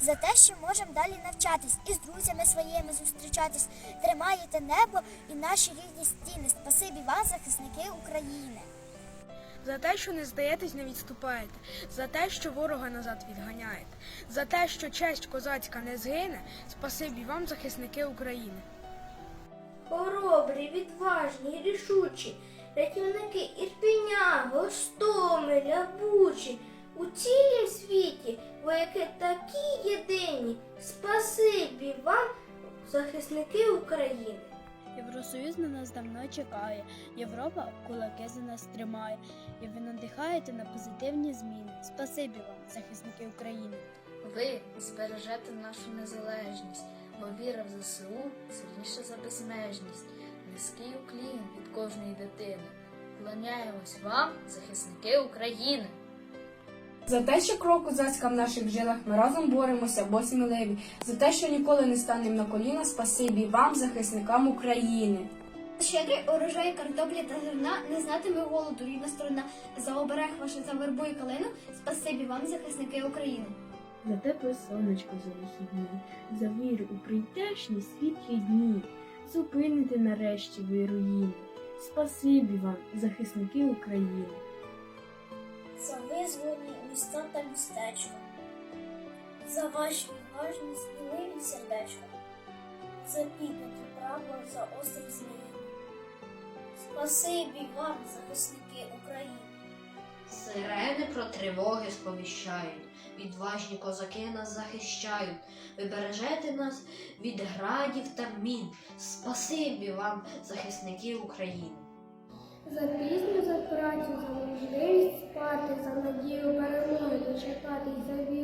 за те, що можемо далі навчатись і з друзями своїми зустрічатись. Тримаєте небо і наші рідні стіни. Спасибі вам, захисники України. За те, що не здаєтесь, не відступаєте, за те, що ворога назад відганяєте, за те, що честь козацька не згине, спасибі вам, захисники України. Хоробрі, відважні, рішучі, рятівники Ірпеня, Гостомеля, Бучі, у цілім світі вояки такі єдині. Спасибі вам, захисники України. Євросоюз на нас давно чекає. Європа кулаки за нас тримає. І ви надихаєте на позитивні зміни. Спасибі вам, захисники України. Ви збережете нашу незалежність, бо віра в ЗСУ сильніша за безмежність. Низький уклін від кожної дитини. Клоняємось вам, захисники України. За те, що кров козацька в наших жилах, ми разом боремося, бо сміливі. За те, що ніколи не станемо на коліна, спасибі вам, захисникам України. Щедрий урожай картоплі та зерна не знатиме голоду рідна сторона. За оберег ваше за вербу і калину. Спасибі вам, захисники України. За тепле сонечко за вихідні, за віру у прийдешні світлі дні. Зупините нарешті ви руїни. Спасибі вам, захисники України. За визволені міста та містечка, за ваші відважні сміливі сердечка, за підняті право, за острів зміїний. Спасибі вам, захисники України. Сирени про тривоги сповіщають, відважні козаки нас захищають. Ви бережете нас від градів та мін. Спасибі вам, захисники України. За пісню, за працю, за можливість спати, за надію перемоги дочекатись, за віру,